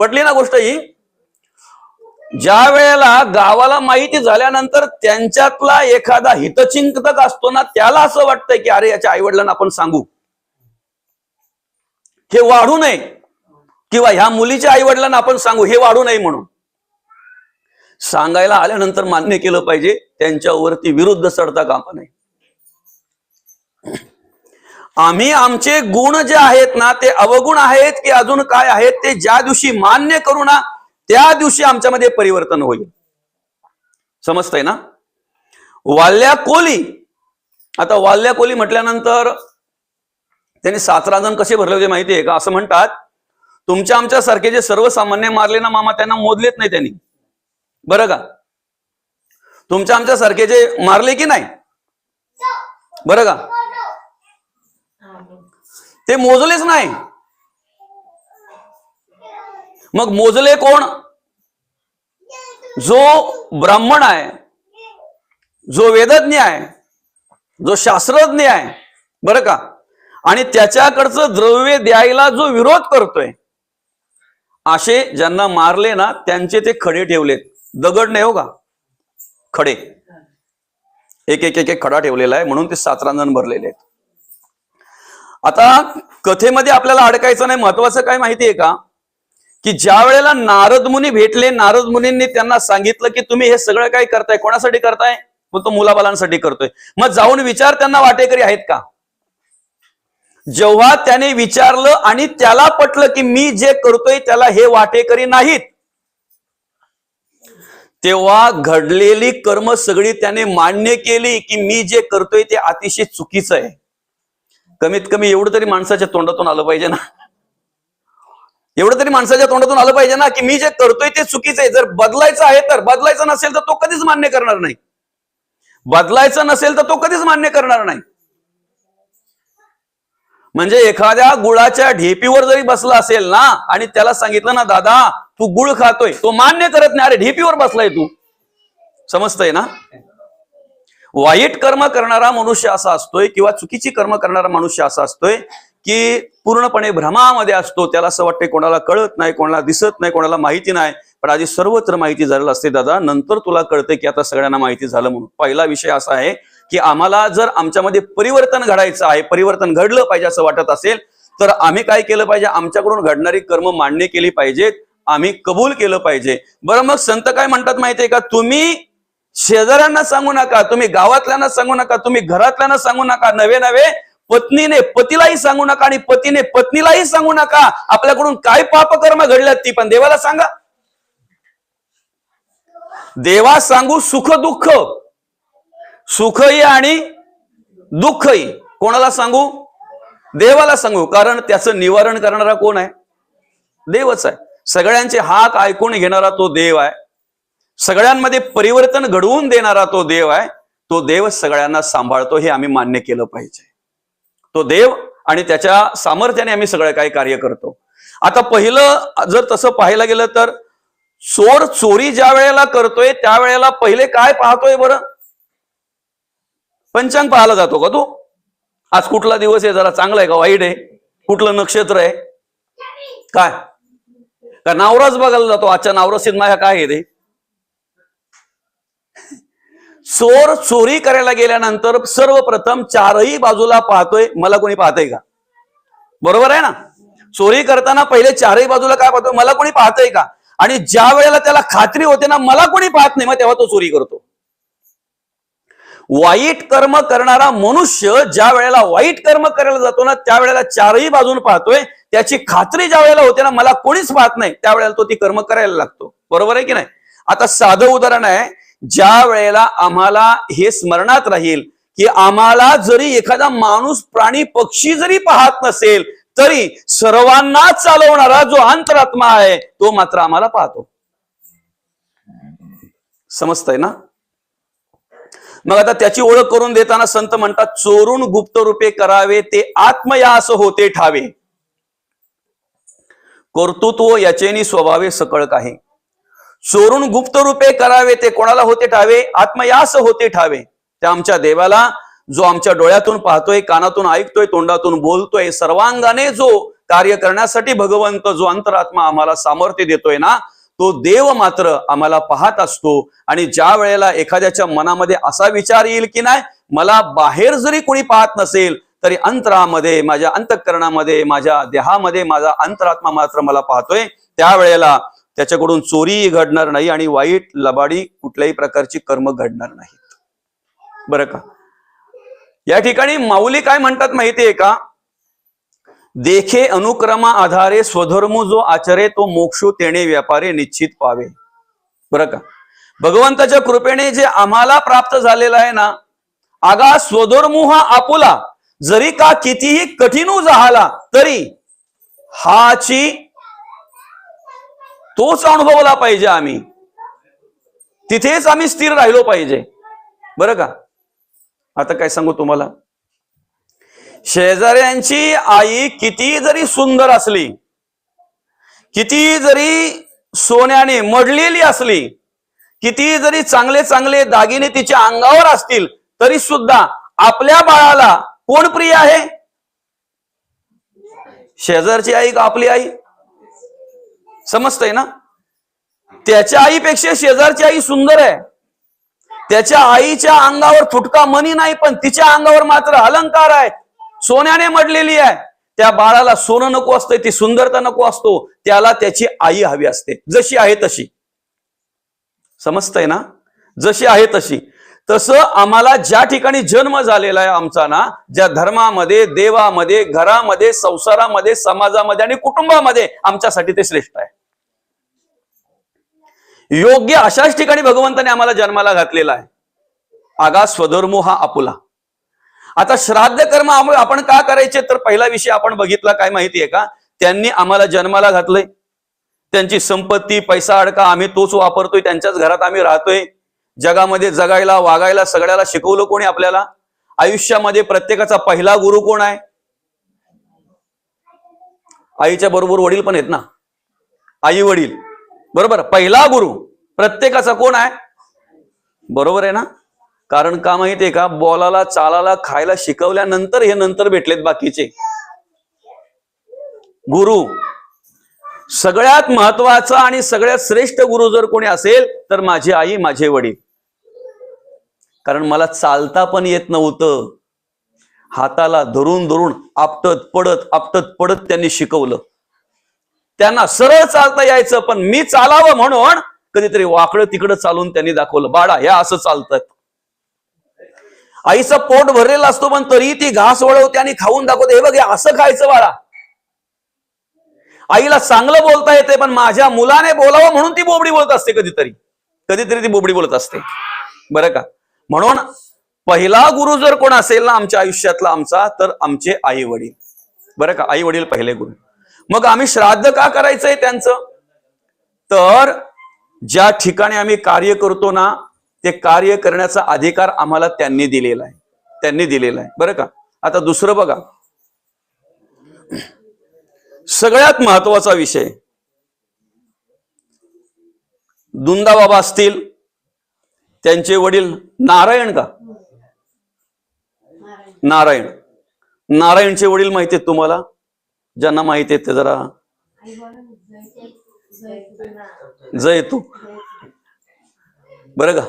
पटली ना गोष्ट ही ज्या वेळेला गावाला माहिती झाल्यानंतर त्यांच्यातला एखादा हितचिंतक असतो ना त्याला असं वाटतंय की अरे याच्या आईवडिलांना आपण सांगू. हे वाढू नये. किंवा ह्या मुलीच्या आईवडिलांना आपण सांगू हे वाढू नये म्हणून. सांगायला आल्यानंतर मान्य केलं पाहिजे त्यांच्यावरती विरुद्ध सडता कामा नये. आम्ही आमचे गुण जे आहेत ना ते अवगुण आहेत की अजून काय आहेत ते ज्या दिवशी मान्य करू ना त्या दिवशी आमच्यामध्ये परिवर्तन होईल. समजतंय ना? वाल्या कोली आता वाल्या कोली म्हटल्यानंतर त्यांनी सात राजन कसे भरले होते माहिती आहे का? असं म्हणतात तुमच्या आमच्यासारखे जे सर्वसामान्य मारले ना मामा त्यांना मोजलेत नाही त्यांनी. बरं का? तुमच्या आमच्यासारखे जे मारले की नाही? बरं का? ते मोजलेच नाही. मग मोजले कोण? जो ब्राह्मण आहे जो वेदज्ञ आहे जो शास्त्रज्ञ आहे बरं का? आणि त्याच्याकडचं द्रव्य द्यायला जो विरोध करतोय असे ज्यांना मारले ना त्यांचे ते खडे ठेवलेत. दगड नाही हो का? खडे. एक एक एक एक खडा ठेवलेला आहे म्हणून ते सात रांजण भरलेले आहेत. आता कथेमध्ये आपल्याला अडकायचं नाही महत्वाचं काय माहिती आहे का? की ज्या वेळेला नारद मुनी भेटले नारद मुनींनी त्यांना सांगितलं की तुम्ही हे सगळं काय करताय कोणासाठी करताय? मग तो मुलाबालांसाठी करतोय. मग जाऊन विचार त्यांना वाटेकरी आहेत का? जेव्हा त्याने विचारलं आणि त्याला पटलं की मी जे करतोय त्याला हे वाटेकरी नाहीत तेव्हा घडलेली कर्म सगळी त्याने मान्य केली की मी जे करतोय ते अतिशय चुकीचं आहे. कमीत कमी एवढं तरी माणसाच्या तोंडातून आलं पाहिजे ना. एवढं तरी माणसाच्या तोंडातून आलं पाहिजे ना की मी जे करतोय ते चुकीचं आहे. जर बदलायचं आहे तर बदलायचं नसेल तर तो कधीच मान्य करणार नाही. बदलायचं नसेल तर तो कधीच मान्य करणार नाही. म्हणजे एखाद्या गुळाच्या ढेपीवर जरी बसला असेल ना आणि त्याला सांगितलं ना दादा तू गुळ खातोय. तो मान्य करत नाही. अरे ढेपीवर बसलाय तू. समजतंय ना? वाईट कर्म करणारा मनुष्य असा असतोय किंवा चुकीची कर्म करणारा मनुष्य असा असतोय की पूर्णपणे भ्रमामध्ये असतो. त्याला असं वाटतंय कोणाला कळत नाही कोणाला दिसत नाही कोणाला माहिती नाही. पण आधी सर्वत्र माहिती झालेलं असते दादा नंतर तुला कळतंय की आता सगळ्यांना माहिती झालं म्हणून. पहिला विषय असा आहे की आम्हाला जर आमच्यामध्ये परिवर्तन घडायचं आहे परिवर्तन घडलं पाहिजे असं वाटत असेल तर आम्ही काय केलं पाहिजे? आमच्याकडून घडणारी कर्म मान्य केली पाहिजेत. आम्ही कबूल केलं पाहिजे. बरं मग संत काय म्हणतात माहितीये का? तुम्ही शेजाऱ्यांना सांगू नका तुम्ही गावातल्यांना सांगू नका तुम्ही घरातल्यांना सांगू नका नवे नवे पत्नीने पतीलाही सांगू नका आणि पतीने पत्नीलाही सांगू नका. आपल्याकडून काय पापकर्म घडल्यात ती पण देवाला सांगा. देवा सांगू सुख दुःख. सुखही आणि दुःखही. कोणाला सांगू? देवाला सांगू. कारण त्याचं निवारण करणारा कोण आहे? देवच आहे. सगळ्यांचे हात ऐकून घेणारा तो देव आहे. सगळ्यांमध्ये परिवर्तन घडवून देणारा तो देव आहे तो देव सगळ्यांना सांभाळतो हे आम्ही मान्य केलं पाहिजे. तो देव आणि त्याच्या सामर्थ्याने आम्ही सगळं काही कार्य करतो. आता पहिलं जर तसं पाहायला गेलं तर चोर चोरी ज्या वेळेला करतोय त्यावेळेला पहिले काय पाहतोय बरं? पंचांग पाहायला जातो का तू? आज कुठला दिवस आहे? जरा चांगला आहे का? वाईट आहे? कुठलं नक्षत्र आहे? काय? का नावराच बघायला जातो? आजच्या नावरसीत माझ्या काय आहे ते चोर चोरी करायला गेल्यानंतर सर्वप्रथम चारही बाजूला पाहतोय. मला कोणी पाहतंय का? बरोबर आहे ना? चोरी करताना पहिले चारही बाजूला काय पाहतोय? मला कोणी पाहतंय का? आणि ज्या वेळेला त्याला खात्री होते ना मला कोणी पाहत नाही. मग तेव्हा तो चोरी करतो. वाईट कर्म करणारा मनुष्य ज्या वेळेला वाईट कर्म करायला जातो ना त्यावेळेला चारही बाजून पाहतोय. त्याची खात्री ज्या वेळेला होते ना मला कोणीच पाहत नाही. त्यावेळेला तो ती कर्म करायला लागतो. बरोबर आहे की नाही? आता साधं उदाहरण आहे. ज्या वेळेला आम्हाला हे स्मरणात राहील की आम्हाला जरी एखादा माणूस प्राणी पक्षी जरी पाहत नसेल तरी सर्वांना चालवणारा जो अंतरात्मा आहे तो मात्र आम्हाला पाहतो. समजतंय ना? मग आता त्याची ओळख करून देताना संत म्हणतात चोरून गुप्त रूपे करावे ते आत्मयास होते ठावे. कर्तृत्व याचेनी स्वभावे सकळ काही. चोरून गुप्त रूपे करावे ते कोणाला होते ठावे? आत्मयास होते ठावे. त्या आमच्या देवाला जो आमच्या डोळ्यातून पाहतोय कानातून ऐकतोय तोंडातून बोलतोय सर्वांगाने जो कार्य करण्यासाठी भगवंत जो अंतरात्मा आम्हाला सामर्थ्य देतोय ना तो देव मात्र आम्हाला पाहत असतो. आणि ज्या वेळेला एखाद्याच्या मनामध्ये असा विचार येईल की नाही मला बाहेर जरी कोणी पाहत नसेल तरी अंतरामध्ये माझ्या अंतःकरणामध्ये माझ्या देहामध्ये माझा अंतरात्मा मात्र मला पाहतोय त्यावेळेला त्याच्याकडून चोरीही घडणार नाही आणि वाईट लबाडी कुठल्याही प्रकारची कर्म घडणार नाहीत. बरं का? या ठिकाणी माऊली काय म्हणतात माहितीये का? देखे अनुक्रमा आधारे स्वधर्म जो आचरे तो मोक्षो तेने व्यापारे निश्चित पावे. बरं का? भगवंताच्या कृपेने जे आम्हाला प्राप्त झालेलं आहे ना आगा स्वधर्मो हा आपुला जरी का कितीही कठीण झाला तरी हाची तोच अनुभवला पाहिजे आम्ही. तिथेच आम्ही स्थिर राहिलो पाहिजे. बरं का? आता काय सांगू तुम्हाला? शेजाऱ्यांची आई किती जरी सुंदर असली किती जरी सोन्याने मडलेली असली किती जरी चांगले चांगले दागिने तिच्या अंगावर असतील तरी सुद्धा आपल्या बाळाला कोण प्रिय आहे? शेजारची आई का आपली आई? समजतंय ना? त्याच्या आईपेक्षा शेजारची आई सुंदर आहे. त्याच्या आईच्या अंगावर फुटका मनी नाही पण तिच्या अंगावर मात्र अलंकार आहे. सोन्याने मडलेली आहे. त्या बाळाला सोनं नको असतंय ती सुंदरता नको असतो. त्याला त्याची आई हवी असते. जशी आहे तशी. समजतंय ना? जशी आहे तशी. तसं आम्हाला ज्या ठिकाणी जन्म झालेला आहे आमचा ना ज्या धर्मामध्ये देवामध्ये घरामध्ये संसारामध्ये समाजामध्ये आणि कुटुंबामध्ये आमच्यासाठी ते श्रेष्ठ आहे. योग्य अशाच ठिकाणी भगवंताने आम्हाला जन्माला घातलेला आहे. आगा स्वधर्मो हा आपुला आता श्राद्ध कर्म आपण का करायचे? तर पहिला विषय आपण बघितला काय माहितीये का? त्यांनी आम्हाला जन्माला घातलंय. त्यांची संपत्ती पैसा अडका आम्ही तोच वापरतोय त्यांच्याच घरात आम्ही राहतोय. जगामध्ये जगायला वागायला सगळ्याला शिकवलं कोणी आपल्याला? आयुष्यामध्ये प्रत्येकाचा पहिला गुरु कोण आहे? आईच्या बरोबर वडील पण आहेत ना? आई वडील बरोबर. पहिला गुरु. प्रत्येकाचा कोण आहे? बरोबर आहे ना? कारण का माहितीये का? बॉलाला चालाला खायला शिकवल्यानंतर हे नंतर भेटलेत बाकीचे. गुरु. सगळ्यात महत्त्वाचा आणि सगळ्यात श्रेष्ठ गुरु जर कोणी असेल तर माझी आई माझे वडील. कारण मला चालता पण येत नव्हतं. हाताला धरून धरून आपटत पडत आपटत पडत त्यांनी शिकवलं. त्यांना सरळ चालता यायचं पण मी चालावं म्हणून कधीतरी वाकडं तिकडं चालून त्यांनी दाखवलं बाळा ह्या असं चालतात आईचं पोट भरलेलं असतो पण तरी ती घास वळवते आणि खाऊन दाखवते हे बघ हे असं खायचं बाळा. आईला चांगलं बोलता येते पण माझ्या मुलाने बोलावं म्हणून ती बोबडी बोलत असते कधीतरी. कधीतरी ती बोबडी बोलत असते. बरं का? म्हणून पहिला गुरु जर कोण असेल ना आमच्या आयुष्यातला आमचा तर आमचे आई वडील बरं का? आई वडील पहिले गुरु. मग आम्ही श्राद्ध का करायचंय त्यांचं? तर ज्या ठिकाणी आम्ही कार्य करतो ना ते कार्य करण्याचा अधिकार आम्हाला त्यांनी दिलेला आहे. त्यांनी दिलेला आहे. बरं का? आता दुसरं बघा. सगळ्यात महत्त्वाचा विषय. दुंदा बाबा असतील त्यांचे वडील नारायण का? नारायण. नारायणचे वडील माहिती आहेत तुम्हाला? ज्यांना माहिती आहे ते जरा जयतू बर बरं का?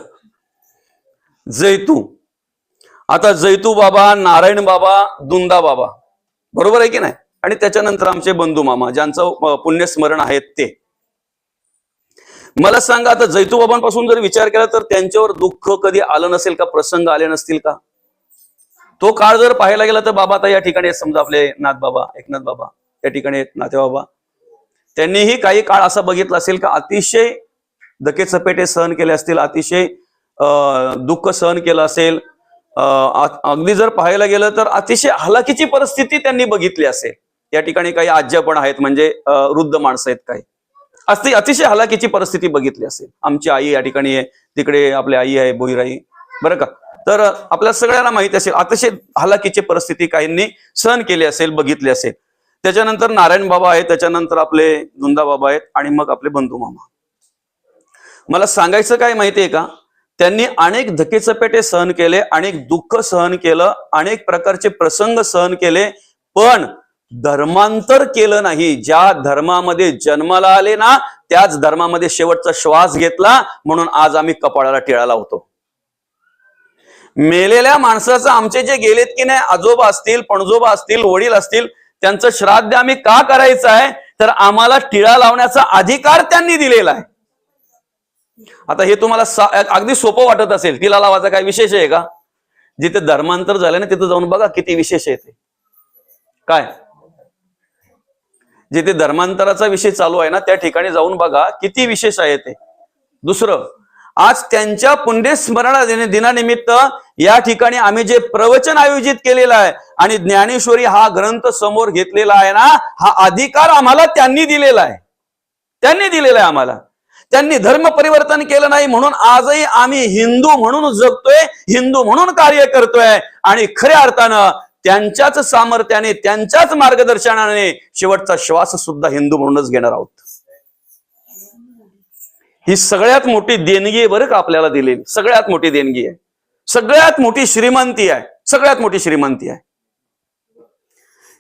जैतू. आता जैतू बाबा नारायण बाबा दुंदा बाबा. बरोबर आहे की नाही? आणि त्याच्यानंतर आमचे बंधू मामा ज्यांचं पुण्यस्मरण आहेत ते. मला सांगा आता जैतू बाबांपासून जर विचार केला तर त्यांच्यावर दुःख कधी आलं नसेल का? प्रसंग आले नसतील का? तो काळ जर पाहायला गेला तर बाबा आता या ठिकाणी समजा आपले नाथ बाबा एकनाथ बाबा या ठिकाणी आहेत नाथे बाबा. त्यांनीही काही काळ असा बघितला असेल का अतिशय धके चपेटे सहन केले असतील अतिशय दुःख सहन केलं असेल. अगदी जर पाहायला गेलं तर अतिशय हलाखीची परिस्थिती त्यांनी बघितली असेल. या ठिकाणी काही आज्या पण आहेत म्हणजे वृद्ध माणसं आहेत काही. अति अतिशय हलाखीची परिस्थिती बघितली असेल. आमची आई या ठिकाणी आहे तिकडे आपली आई आहे बोईराई बरं का? तर आपल्या सगळ्यांना माहिती असेल अतिशय हलाखीची परिस्थिती काहींनी सहन केली असेल बघितली असेल. त्याच्यानंतर नारायण बाबा आहेत त्याच्यानंतर आपले नुंदा बाबा आहेत आणि मग आपले बंधू मामा. मला सांगायचं काय माहितीये का? त्यांनी अनेक धकेचपेटे सहन केले अनेक दुःख सहन केलं अनेक प्रकारचे प्रसंग सहन केले पण धर्मांतर केलं नाही. ज्या धर्मामध्ये जन्माला आले ना त्याच धर्मामध्ये शेवटचा श्वास घेतला म्हणून आज आम्ही कपाळाला टिळा लावतो. मेलेल्या माणसाचं आमचे जे गेलेत की नाही आजोबा असतील पणजोबा असतील वडील असतील त्यांचं श्राद्ध आम्ही का करायचं आहे? तर आम्हाला टिळा लावण्याचा अधिकार त्यांनी दिलेला आहे. आता हे तुम्हाला अगदी सोपं वाटत असेल. तिला लावायचा काय विशेष आहे का? जिथे धर्मांतर झालं ना तिथे जाऊन बघा किती विशेष आहे ते. काय? जिथे धर्मांतराचा विषय चालू आहे ना त्या ठिकाणी जाऊन बघा किती विशेष आहे ते. दुसरं आज त्यांच्या पुण्यस्मरण दिन- दिनानिमित्त या ठिकाणी आम्ही जे प्रवचन आयोजित केलेलं आहे आणि ज्ञानेश्वरी हा ग्रंथ समोर घेतलेला आहे ना हा अधिकार आम्हाला त्यांनी दिलेला आहे. त्यांनी दिलेला आहे आम्हाला. त्यांनी धर्म परिवर्तन केलं नाही म्हणून आजही आम्ही हिंदू म्हणून जगतोय हिंदू म्हणून कार्य करतोय आणि खऱ्या अर्थानं त्यांच्याच सामर्थ्याने त्यांच्याच मार्गदर्शनाने शेवटचा श्वास सुद्धा हिंदू म्हणूनच घेणार आहोत. ही सगळ्यात मोठी देणगी आहे बरं का आपल्याला दिलेली. सगळ्यात मोठी देणगी आहे. सगळ्यात मोठी श्रीमंती आहे. सगळ्यात मोठी श्रीमंती आहे.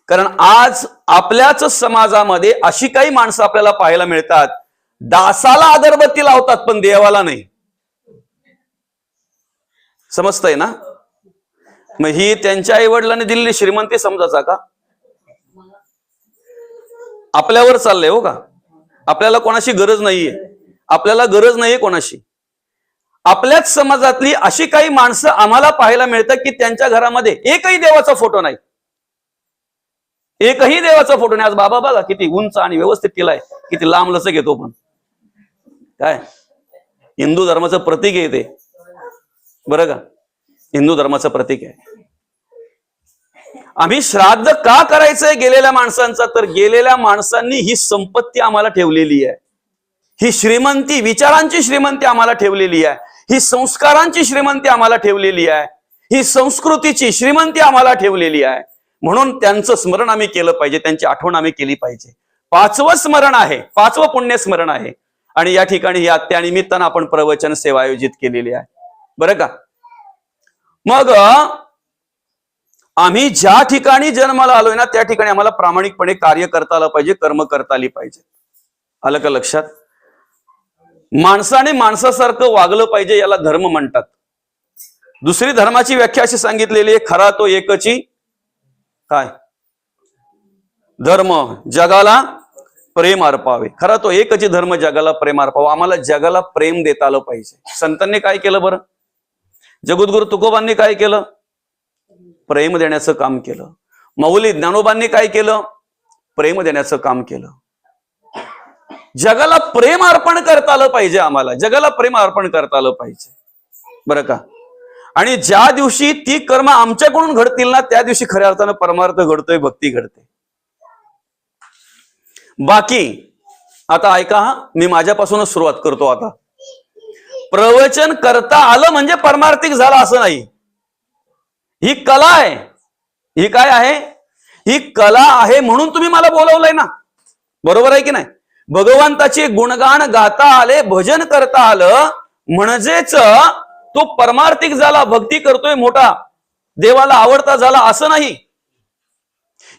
कारण आज आपल्याच समाजामध्ये अशी काही माणसं आपल्याला पाहायला मिळतात. दासाला अगरबत्ती लावतात पण देवाला नाही. समजतंय ना? मग ही त्यांच्या आई वडिलांनी दिलेली श्रीमंती समजायचा का? आपल्यावर चाललंय हो का? आपल्याला कोणाशी गरज नाहीये. आपल्याला गरज नाहीये कोणाशी. आपल्याच समाजातली अशी काही माणसं आम्हाला पाहायला मिळतात की त्यांच्या घरामध्ये एकही देवाचा फोटो नाही. एकही देवाचा फोटो नाही. आज बाबा बघा किती उंच आणि व्यवस्थित केलाय. किती लांब लस घेतो पण. काय? हिंदू धर्माचं प्रतीक आहे ते. बरं का? हिंदू धर्माचं प्रतीक आहे. आम्ही श्राद्ध का करायचंय गेलेल्या माणसांचा? तर गेलेल्या माणसांनी ही संपत्ती आम्हाला ठेवलेली आहे. ही श्रीमंती विचारांची श्रीमंती आम्हाला ठेवलेली आहे. ही संस्कारांची श्रीमंती आम्हाला ठेवलेली आहे. ही संस्कृतीची श्रीमंती आम्हाला ठेवलेली आहे. म्हणून त्यांचं स्मरण आम्ही केलं पाहिजे त्यांची आठवण आम्ही केली पाहिजे. पाचवं स्मरण आहे पाचवं पुण्य स्मरण आहे. आणि या ठिकाणी या त्यानिमित्तानं आपण प्रवचन सेवा आयोजित केलेली आहे. बरं का? मग आम्ही ज्या ठिकाणी जन्माला आलोय ना त्या ठिकाणी आम्हाला प्रामाणिकपणे कार्य करता आलं पाहिजे कर्म करता आली पाहिजे. आलं का लक्षात? माणसाने माणसासारखं वागलं पाहिजे याला धर्म म्हणतात. दुसरी धर्माची व्याख्या अशी सांगितलेली आहे खरा तो एकची काय? धर्म जगाला प्रेम अर्पावे. खरा तो एकच धर्म जगाला प्रेम अर्पावा. आम्हाला जगाला प्रेम देता आलं पाहिजे. संतांनी काय केलं बरं? जगद्गुरु तुकोबांनी काय केलं? प्रेम देण्याचं काम केलं. मौली ज्ञानोबांनी काय केलं? प्रेम देण्याचं काम केलं. जगाला प्रेम अर्पण करता आलं पाहिजे आम्हाला. जगाला प्रेम अर्पण करता आलं पाहिजे. बरं का? आणि ज्या दिवशी ती कर्म आमच्याकडून घडतील ना त्या दिवशी खऱ्या अर्थानं परमार्थ घडतोय भक्ती घडते. बाकी आता ऐका मी माझ्यापासूनच सुरुवात करतो आता. प्रवचन करता आलं म्हणजे परमार्थिक झालं असं नाही. ही कला आहे. ही काय आहे? ही कला आहे म्हणून तुम्ही मला बोलवलंय ना. बरोबर आहे की नाही? भगवंताचे गुणगान गाता आले भजन करता आलं म्हणजेच तो परमार्थिक झाला भक्ती करतोय मोठा. देवाला आवडता झाला असं नाही.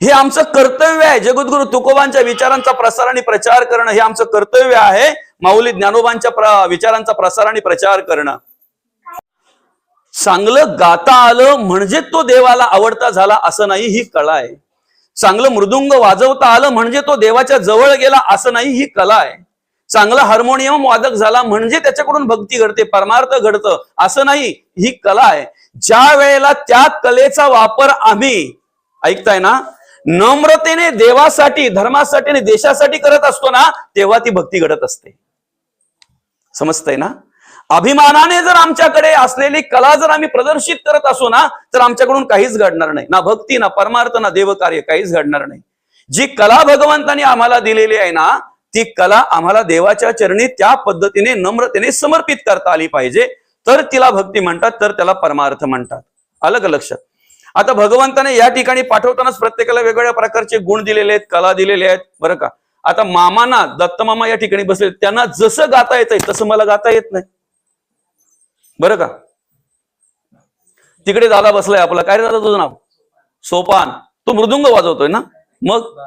हे आमचं कर्तव्य आहे. जगद्गुरु तुकोबांच्या विचारांचा प्रसार आणि प्रचार करणं हे आमचं कर्तव्य आहे. माऊली ज्ञानोबांच्या प्र- विचारांचा प्रसार आणि प्रचार करणं. चांगलं गाता आलं म्हणजे तो देवाला आवडता झाला असं नाही ही कला आहे. चांगलं मृदुंग वाजवता आलं म्हणजे तो देवाच्या जवळ गेला असं नाही ही कला आहे. चांगला हार्मोनियम वादक झाला म्हणजे त्याच्याकडून भक्ती घडते परमार्थ घडतं असं नाही ही कला आहे. ज्या वेळेला त्या कलेचा वापर आम्ही ऐकताय ना नम्रतेने देवासाठी धर्मासाठी आणि देशासाठी करत असतो ना तेव्हा ती भक्ती घडत असते. समजतंय ना? अभिमानाने जर आमच्याकडे असलेली कला जर आम्ही प्रदर्शित करत असू ना तर आमच्याकडून काहीच घडणार नाही. ना भक्ती ना परमार्थ ना देवकार्य काहीच घडणार नाही. जी कला भगवंतानी आम्हाला दिलेली आहे ना ती कला आम्हाला देवाच्या चरणी त्या पद्धतीने नम्रतेने समर्पित करता आली पाहिजे. तर तिला भक्ती म्हणतात तर त्याला परमार्थ म्हणतात. अलग लक्षात. आता भगवंताने या ठिकाणी पाठवतानाच प्रत्येकाला वेगवेगळ्या प्रकारचे गुण दिलेले आहेत कला दिलेले आहेत बरं का? आता मामाना दत्तमामा या ठिकाणी बसले त्यांना जसं गाता येत तसं मला गाता येत नाही. बरं का? तिकडे दादा बसलाय आपला. काय दादा तुझं नाव? सोपान. तो मृदुंग वाजवतोय ना? मग?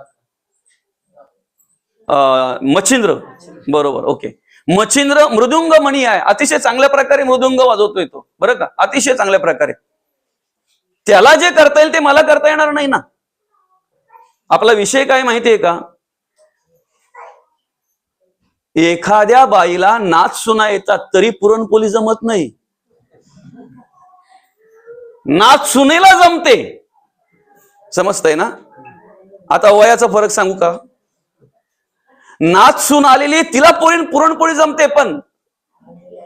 अं, मच्छिंद्र. बरोबर ओके. मच्छिंद्र मृदुंग मणी आहे. अतिशय चांगल्या प्रकारे मृदुंग वाजवतोय तो. बरं का? अतिशय चांगल्या प्रकारे. त्याला जे करता येईल ते मला करता येणार नाही ना? आपला विषय काय माहितीये का? एखाद्या बाईला नाच सुना येतात तरी पुरणपोळी जमत नाही. नाच सुनेला जमते. समजतंय ना? आता वयाचा फरक सांगू का? नाच सून आलेली तिला पोळी पुरणपोळी जमते पण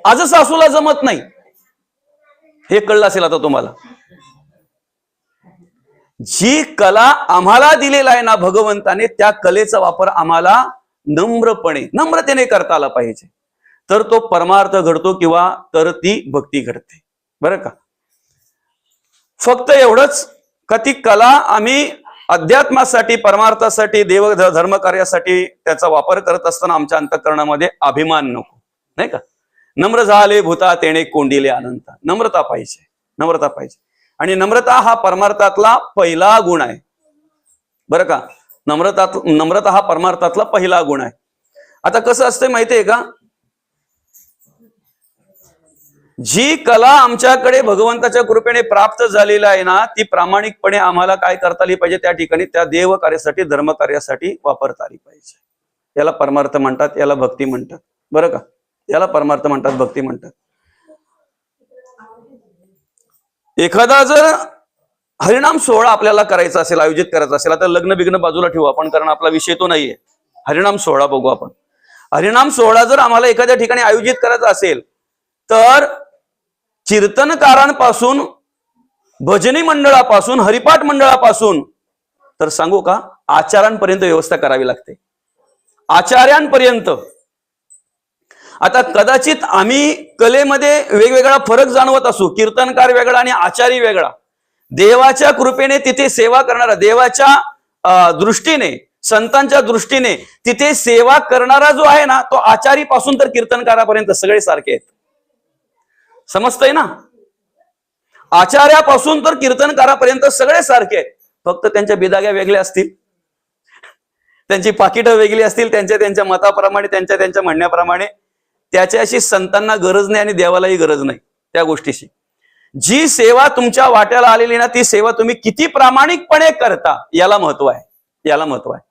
आज सासूला जमत नाही. हे कळलं असेल आता तुम्हाला. जी कला आम्हाला दिलेला आहे ना भगवंताने त्या कलेचा वापर आम्हाला नम्रपणे नम्रतेने करता आला पाहिजे. तर तो परमार्थ घडतो किंवा तर ती भक्ती घडते. बरं का? फक्त एवढंच का ती कला आम्ही अध्यात्मासाठी परमार्थासाठी देव धर्मकार्यासाठी धर्म कार्यासाठी त्याचा वापर करत असताना आमच्या अंतकरणामध्ये अभिमान नको. नाही का? नम्र झाले भूता तेणे कोंडिले अनंत. नम्रता पाहिजे. नम्रता पाहिजे. आणि नम्रता हा परमार्थातला पहिला गुण आहे. बरं का? नम्रता नम्रता हा परमार्थातला पहिला गुण आहे. आता कसं असतंय माहितीये का? जी कला आमच्याकडे भगवंताच्या कृपेने प्राप्त झालेली आहे ना ती प्रामाणिकपणे आम्हाला काय करता आली पाहिजे त्या ठिकाणी त्या देव कार्यासाठी धर्म कार्यासाठी वापरता आली पाहिजे. याला परमार्थ म्हणतात याला भक्ती म्हणतात. बरं का? याला परमार्थ म्हणतात भक्ती म्हणतात. एखादा जर हरिणाम सोहळा आपल्याला करायचा असेल आयोजित करायचा असेल आता लग्न बिग्न बाजूला ठेवू आपण कारण आपला विषय तो नाहीये. हरिणाम सोहळा बघू आपण. हरिणाम सोहळा जर आम्हाला एखाद्या ठिकाणी आयोजित करायचा असेल तर कीर्तनकारांपासून भजनी मंडळापासून हरिपाठ मंडळापासून तर सांगू का आचार्यांपर्यंत व्यवस्था करावी लागते. आचार्यांपर्यंत. आता कदाचित आम्ही कलेमध्ये वेगवेगळा फरक जाणवत असू कीर्तनकार वेगळा आणि आचारी वेगळा. देवाच्या कृपेने तिथे सेवा करणारा देवाच्या दृष्टीने संतांच्या दृष्टीने तिथे सेवा करणारा जो आहे ना तो आचारी पासून तर कीर्तनकारापर्यंत सगळे सारखे आहेत. समजतंय ना? आचार्यापासून तर कीर्तनकारापर्यंत सगळे सारखे आहेत. फक्त त्यांच्या बिदाग्या वेगळ्या असतील. त्यांची पाकिटं वेगळी असतील त्यांच्या त्यांच्या मताप्रमाणे त्यांच्या त्यांच्या म्हणण्याप्रमाणे. त्याच्याशी संतांना गरज नाही आणि देवालाही गरज नाही त्या गोष्टीशी. जी सेवा तुमच्या वाट्याला आलेली ना ती सेवा तुम्ही किती प्रामाणिकपणे करता याला महत्त्व आहे. याला महत्त्व आहे.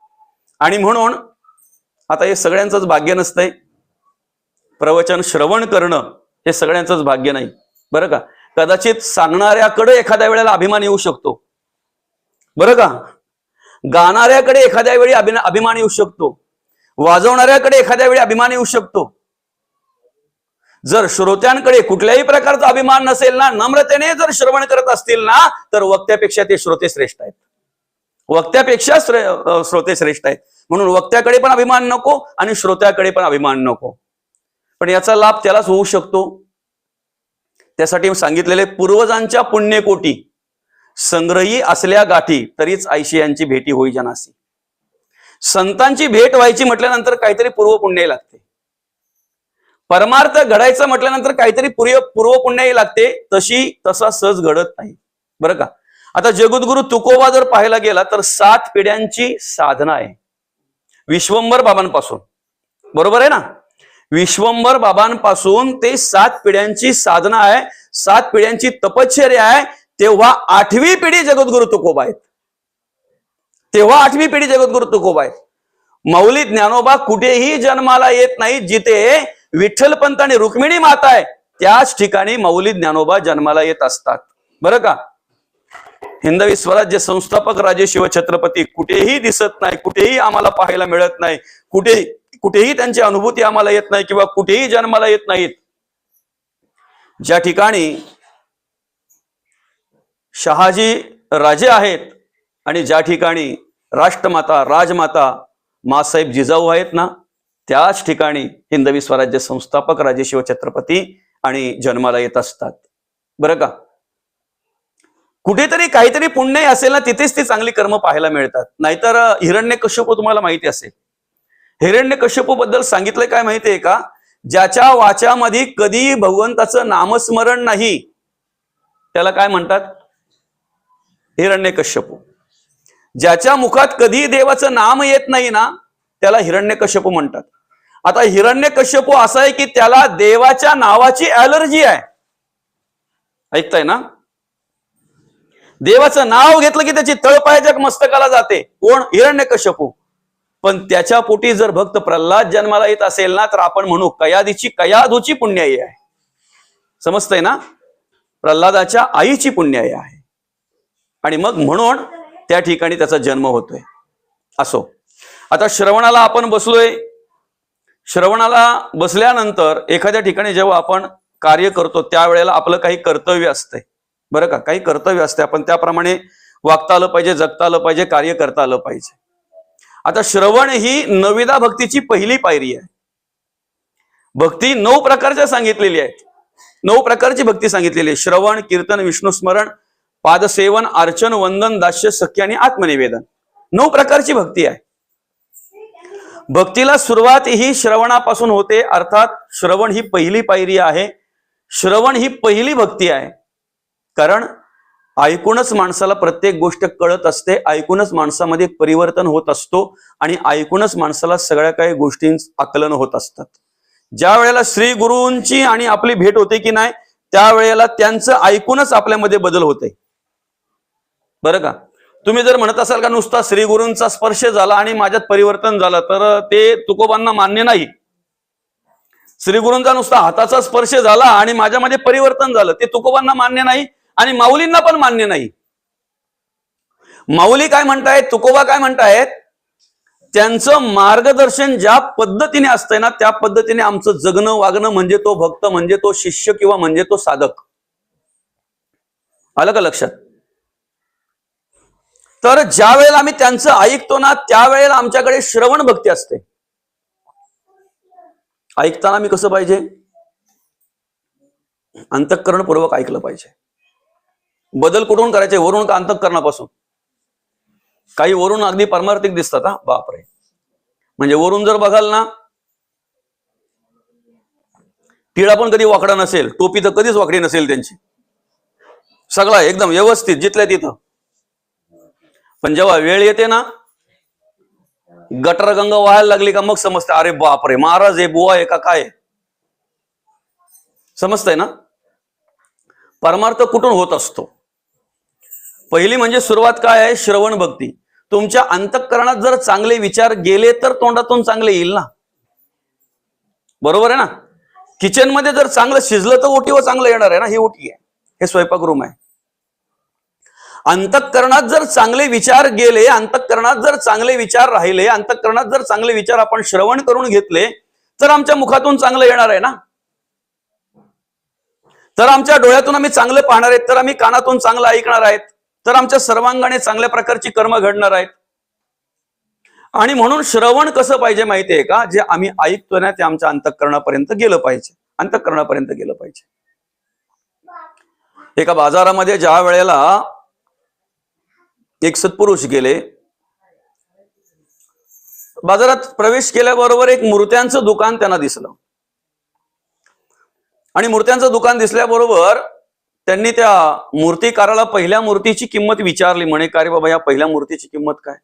आणि म्हणून आता हे सगळ्यांचंच भाग्य नसतंय. प्रवचन श्रवण करणं हे सगळ्यांचंच भाग्य नाही. बरं का? कदाचित सांगणाऱ्याकडे एखाद्या वेळेला अभिमान येऊ शकतो. बरं का? गाणाऱ्याकडे एखाद्या वेळी अभिना- अभिमान येऊ शकतो. वाजवणाऱ्याकडे एखाद्या वेळी अभिमान येऊ शकतो. जर श्रोत्यांकडे कुठल्याही प्रकारचा अभिमान नसेल ना नम्रतेने जर श्रवण करत असतील ना तर वक्त्यापेक्षा ते श्रोते श्रेष्ठ आहेत. वक्त्यापेक्षा श्रोते श्रेष्ठ आहेत. म्हणून वक्त्याकडे पण अभिमान नको आणि श्रोत्याकडे पण अभिमान नको. पण याचा लाभ त्यालाच होऊ शकतो. त्यासाठी सांगितलेले पूर्वजांच्या पुण्यकोटी संग्रही असल्या गाठी तरीच आयशी यांची भेटी होई जनासी. संतांची भेट व्हायची म्हटल्यानंतर काहीतरी पूर्व पूर्वपुण्य लागते. परमार्थ घडायचं म्हटल्यानंतर काहीतरी पूर्व पूर्व पुण्यही लागते. तशी तसा सहज घडत नाही. बरं का? आता जगद्गुरु तुकोबा जर पाहायला गेला तर सात पिढ्यांची साधना आहे. विश्वंभर बाबांपासून. बरोबर आहे ना? विश्वंभर बाबांपासून ते सात पिढ्यांची साधना आहे सात पिढ्यांची तपश्चर्या आहे तेव्हा आठवी पिढी जगद्गुरु तुकोबा आहेत. तेव्हा आठवी पिढी जगद्गुरु तुकोबा आहेत. मौली ज्ञानोबा कुठेही जन्माला येत नाही जिथे विठ्ठलपंत आणि रुक्मिणी माता आहे त्याच ठिकाणी मौली ज्ञानोबा जन्माला येत असतात. बरं का? हिंदवी स्वराज्य संस्थापक राजे शिवछत्रपती कुठेही दिसत नाही कुठेही आम्हाला पाहायला मिळत नाही कुठेही कुठेही त्यांची अनुभूती आम्हाला येत नाही किंवा कुठेही जन्माला येत नाहीत. ज्या ठिकाणी शहाजी राजे आहेत आणि ज्या ठिकाणी राष्ट्रमाता राजमाता मासाहेब जिजाऊ आहेत ना त्याच ठिकाणी हिंदवी स्वराज्य संस्थापक राजे शिवछत्रपती आणि जन्माला येत असतात. बरं का? कुठेतरी काहीतरी पुण्य असेल ना तिथेच ती चांगली कर्म पाहायला मिळतात. नाहीतर हिरण्य कश्यप तुम्हाला माहिती असेल. हिरण्य कश्यपू बद्दल सांगितलंय काय माहितीये का? ज्याच्या वाच्यामध्ये कधी भगवंताचं नामस्मरण नाही त्याला काय म्हणतात? हिरण्य कश्यपू. ज्याच्या मुखात कधी देवाचं नाम येत नाही ना त्याला हिरण्यकश्यपू म्हणतात. आता हिरण्यकश्यपू असं आहे की त्याला देवाच्या नावाची ऍलर्जी आहे. ऐकताय ना? देवाचं नाव घेतलं की त्याची तळपायाच्या मस्तकाला जाते. कोण? हिरण्यकश्यपू पण त्याच्या पोटी जर भक्त प्रल्हाद जन्माला येत असेल ना तर आपण म्हणू कयादीची कयाधूची पुण्याई आहे. समजतंय ना? प्रल्हादाच्या आईची पुण्याई आहे. आणि मग म्हणून त्या ठिकाणी त्याचा जन्म होतोय. असो. आता श्रवणाला आपण बसलोय. श्रवणाला बसल्यानंतर एखाद्या ठिकाणी जेव्हा आपण कार्य करतो त्यावेळेला आपलं काही कर्तव्य असतंय. बरं का? काही कर्तव्य असते आपण त्याप्रमाणे वागता आलं पाहिजे जगता आलं पाहिजे कार्य करता आलं पाहिजे. आता श्रवण ही नविदा भक्तीची पहिली पायरी आहे. भक्ती नऊ प्रकारच्या सांगितलेली आहेत. नऊ प्रकारची भक्ती सांगितलेली आहे. श्रवण कीर्तन विष्णुस्मरण पादसेवन अर्चन वंदन दास्य सख्य आणि आत्मनिवेदन. नऊ प्रकारची भक्ती आहे. भक्तीला सुरुवात ही श्रवणापासून होते अर्थात श्रवण ही पहिली पायरी आहे. श्रवण ही पहिली भक्ती आहे. कारण ऐकूनच माणसाला प्रत्येक गोष्ट कळत असते ऐकूनच माणसामध्ये परिवर्तन होत असतो आणि ऐकूनच माणसाला सगळ्या काही गोष्टी आकलन होत असतात. ज्या वेळेला श्री गुरूंची आणि आपली भेट होते की नाही त्यावेळेला त्यांचं ऐकूनच आपल्यामध्ये बदल होते. बरं का? तुम्ही जर म्हणत असाल का नुसता श्री गुरूंचा स्पर्श झाला आणि माझ्यात परिवर्तन झालं तर ते तुकोबांना मान्य नाही. श्री गुरूंचा नुसता हाताचा स्पर्श झाला आणि माझ्यामध्ये परिवर्तन झालं ते तुकोबांना मान्य नाही. आणि माऊलींना पण मान्य नाही. माऊली काय म्हणतायत तुकोबा काय म्हणतायत त्यांचं मार्गदर्शन ज्या पद्धतीने असतंय ना त्या पद्धतीने आमचं जगणं वागणं म्हणजे तो भक्त म्हणजे तो शिष्य किंवा म्हणजे तो साधक. आलं का लक्षात? तर ज्या वेळेला आम्ही त्यांचं ऐकतो ना त्यावेळेला आमच्याकडे श्रवण भक्ती असते. ऐकताना मी कसं पाहिजे? अंतःकरणपूर्वक ऐकलं पाहिजे. बदल कुठून करायचे? वरून का अंतकरणापासून? काही वरून अगदी परमार्थिक दिसतात हा? बापरे. म्हणजे वरून जर बघाल ना टिळा पण कधी वाकडा नसेल टोपी तर कधीच वाकडी नसेल त्यांची. सगळा एकदम व्यवस्थित जिथल्या तिथं. पण जेव्हा वेळ येते ना गटर गंगा व्हायला लागली का मग समजते अरे बापरे महाराज आहे बुवा आहे का काय? समजतंय ना? परमार्थ कुठून होत असतो? पहिली म्हणजे सुरुवात काय आहे? श्रवण भक्ती. तुमच्या अंतःकरणात जर चांगले विचार गेले तर तोंडातून चांगले येईल ना? बरोबर आहे ना? किचनमध्ये जर चांगलं शिजलं तर ओटीवर चांगलं येणार आहे ना? ही ओटी आहे. हे स्वयंपाक रूम आहे. अंतःकरणात जर चांगले विचार गेले अंतःकरणात जर चांगले विचार राहिले अंतःकरणात जर चांगले विचार आपण श्रवण करून घेतले तर आमच्या मुखातून चांगलं येणार आहे ना? तर आमच्या डोळ्यातून आम्ही चांगलं पाहणार आहेत तर आम्ही कानातून चांगलं ऐकणार आहेत. तर आमच्या सर्वांगाने चांगल्या प्रकारची कर्म घडणार आहेत. आणि म्हणून श्रवण कसं पाहिजे माहितीये का? जे आम्ही ऐकतो ना ते आमच्या अंतःकरणापर्यंत गेलं पाहिजे. अंतःकरणापर्यंत गेलं पाहिजे. एका बाजारामध्ये ज्या वेळेला एक सत्पुरुष गेले बाजारात प्रवेश केल्याबरोबर एक मूर्त्यांचं दुकान त्यांना दिसलं. आणि मूर्त्यांचं दुकान दिसल्याबरोबर त्यांनी त्या मूर्तिकाराला पहिल्या मूर्तीची किंमत विचारली. म्हणे का रे बाबा या पहिल्या मूर्तीची किंमत काय?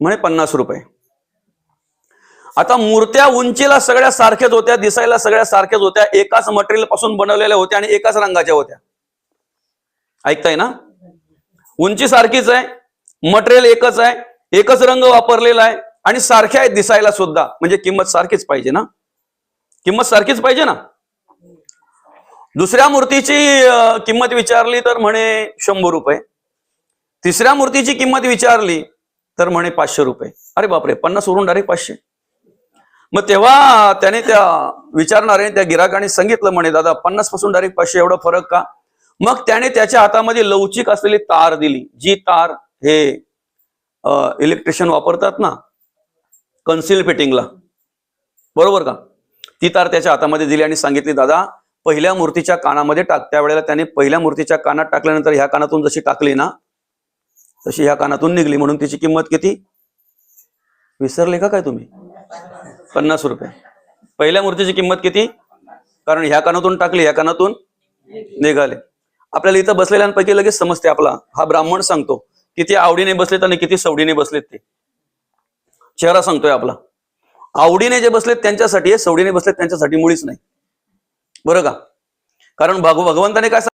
म्हणे पन्नास रुपये. आता मूर्त्या उंचीला सगळ्या सारख्याच होत्या दिसायला सगळ्या सारख्याच होत्या एकाच मटेरियलपासून बनवलेल्या होत्या आणि एकाच रंगाच्या होत्या. ऐकताय ना? उंची सारखीच आहे मटेरियल एकच आहे एकच रंग वापरलेला आहे आणि सारख्या आहेत दिसायला सुद्धा. म्हणजे किंमत सारखीच पाहिजे ना? किंमत सारखीच पाहिजे ना? दुसऱ्या मूर्तीची किंमत विचारली तर म्हणे शंभर रुपये. तिसऱ्या मूर्तीची किंमत विचारली तर म्हणे पाचशे रुपये. अरे बापरे पन्नास वरून डायरेक्ट पाचशे. मग तेव्हा त्याने त्या विचारणारे त्या गिराकाने सांगितलं म्हणे दादा पन्नासपासून डायरेक्ट पाचशे एवढा फरक का? मग त्याने त्याच्या हातामध्ये लवचिक असलेली तार दिली. जी तार हे इलेक्ट्रिशियन वापरतात ना कन्सिल फिटिंगला बरोबर का? ती तार त्याच्या हातामध्ये दिली आणि सांगितली दादा पहिल्या मूर्तीच्या कानामध्ये टाक त्यावेळेला त्याने पहिल्या मूर्तीच्या कानात टाकल्यानंतर ह्या कानातून जशी टाकली ना तशी ह्या कानातून निघली. म्हणून तिची किंमत किती? विसरले का काय तुम्ही? पन्नास रुपये. पहिल्या मूर्तीची किंमत किती? कारण ह्या कानातून टाकली ह्या कानातून निघाले. आपल्याला इथं बसलेल्यांपैकी लगेच समजते आपला. हा ब्राह्मण सांगतो किती आवडीने बसलेत आणि किती सवडीने बसलेत ते. चेहरा सांगतोय आपला. आवडीने जे बसलेत त्यांच्यासाठी सवडीने बसलेत त्यांच्यासाठी मुळीच नाही. बरं का? कारण भगव भगवंताने काय